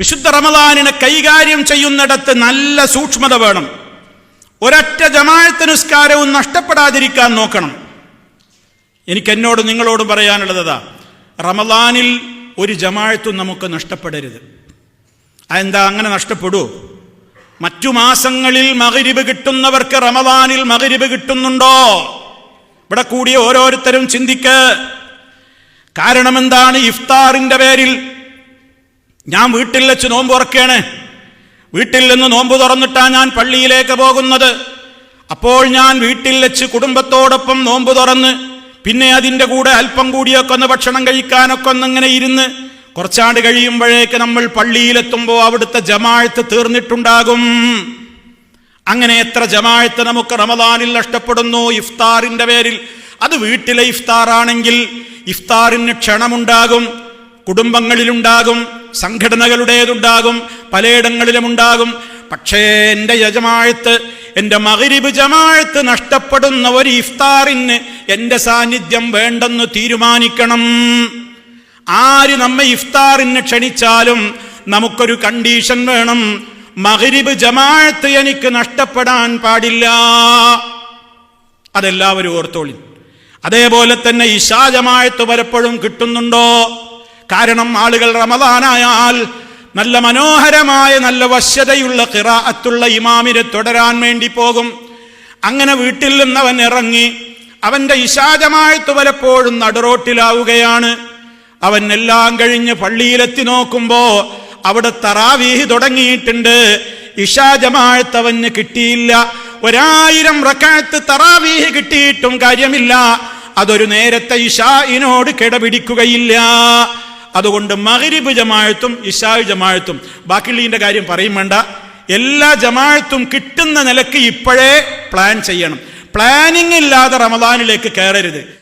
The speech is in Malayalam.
വിശുദ്ധ റമദാനിനെ കൈകാര്യം ചെയ്യുന്നിടത്ത് നല്ല സൂക്ഷ്മത വേണം. ഒരൊറ്റ ജമാഅത്ത് നിസ്കാരവും നഷ്ടപ്പെടാതിരിക്കാൻ നോക്കണം. എനിക്ക് എന്നോട് നിങ്ങളോട് പറയാനുള്ളതാ റമദാനിൽ ഒരു ജമാഅത്തും നമുക്ക് നഷ്ടപ്പെടരുത്. അതെന്താ അങ്ങനെ നഷ്ടപ്പെടൂ മറ്റു മാസങ്ങളിൽ മകരിബ് കിട്ടുന്നവർക്ക് റമദാനിൽ മകരിബ് കിട്ടുന്നുണ്ടോ? ഇവിടെ കൂടിയ ഓരോരുത്തരും ചിന്തിക്ക്. കാരണം എന്താണ് ഇഫ്താറിന്റെ പേരിൽ ഞാൻ വീട്ടിൽ വെച്ച് നോമ്പ് ഉറക്കുകയാണ് വീട്ടിൽ നിന്ന് നോമ്പ് തുറന്നിട്ടാണ് ഞാൻ പള്ളിയിലേക്ക് പോകുന്നത്. അപ്പോൾ ഞാൻ വീട്ടിൽ വെച്ച് കുടുംബത്തോടൊപ്പം നോമ്പ് തുറന്ന് പിന്നെ അതിന്റെ കൂടെ അല്പം കൂടിയൊക്കെ ഒന്ന് ഭക്ഷണം കഴിക്കാനൊക്കെ ഒന്ന് ഇങ്ങനെ ഇരുന്ന് കുറച്ചാണ്ട് കഴിയുമ്പോഴേക്ക് നമ്മൾ പള്ളിയിലെത്തുമ്പോൾ അവിടുത്തെ ജമാഴത്ത് തീർന്നിട്ടുണ്ടാകും. അങ്ങനെ എത്ര ജമാഴത്ത് നമുക്ക് റമദാനിൽ നഷ്ടപ്പെടുന്നു ഇഫ്താറിന്റെ പേരിൽ. അത് വീട്ടിലെ ഇഫ്താറാണെങ്കിൽ ഇഫ്താറിന് ക്ഷണമുണ്ടാകും. കുടുംബങ്ങളിലുണ്ടാകും സംഘടനകളുടേതുണ്ടാകും പലയിടങ്ങളിലും ഉണ്ടാകും പക്ഷേ എന്റെ യജമാഴത്ത് എന്റെ മകരിബ് ജമാഴത്ത് നഷ്ടപ്പെടുന്ന ഒരു ഇഫ്താറിന് എന്റെ സാന്നിധ്യം വേണ്ടെന്ന് തീരുമാനിക്കണം. ആര് നമ്മെ ഇഫ്താറിന് ക്ഷണിച്ചാലും നമുക്കൊരു കണ്ടീഷൻ വേണം. മകരിബ് ജമാഴത്ത് എനിക്ക് നഷ്ടപ്പെടാൻ പാടില്ല. അതെല്ലാവരും ഓർത്തോളി അതേപോലെ തന്നെ ഇഷാ ജമാഴത്ത് പലപ്പോഴും കിട്ടുന്നുണ്ടോ? കാരണം ആളുകൾ റമദാനായാൽ നല്ല മനോഹരമായ നല്ല വശ്യതയുള്ള കിറാഅത്തുള്ള ഇമാമിനെ തുടരാൻ വേണ്ടി പോകും. അങ്ങനെ വീട്ടിൽ നിന്നവൻ ഇറങ്ങി അവന്റെ ഇഷാജമായത്ത് പലപ്പോഴും നടുറോട്ടിലാവുകയാണ്. അവൻ എല്ലാം കഴിഞ്ഞ് പള്ളിയിലെത്തി നോക്കുമ്പോ അവിടെ തറാവീഹി തുടങ്ങിയിട്ടുണ്ട്. ഇഷാജമായത്ത് അവന് കിട്ടിയില്ല. ഒരായിരം റക്കാത്ത് തറാവീഹ് കിട്ടിയിട്ടും കാര്യമില്ല. അതൊരു നേരത്തെ ഇഷായിനോട് കിടപിടിക്കുകയില്ല. അതുകൊണ്ട് മകരിബ് ജമാഴത്തും ഇഷായു ജമാഴത്തും ബാക്കിയുള്ളതിന്റെ കാര്യം പറയും വേണ്ട. എല്ലാ ജമാഴത്തും കിട്ടുന്ന നിലയ്ക്ക് ഇപ്പോഴേ പ്ലാൻ ചെയ്യണം. പ്ലാനിങ് ഇല്ലാതെ റമദാനിലേക്ക് കയറരുത്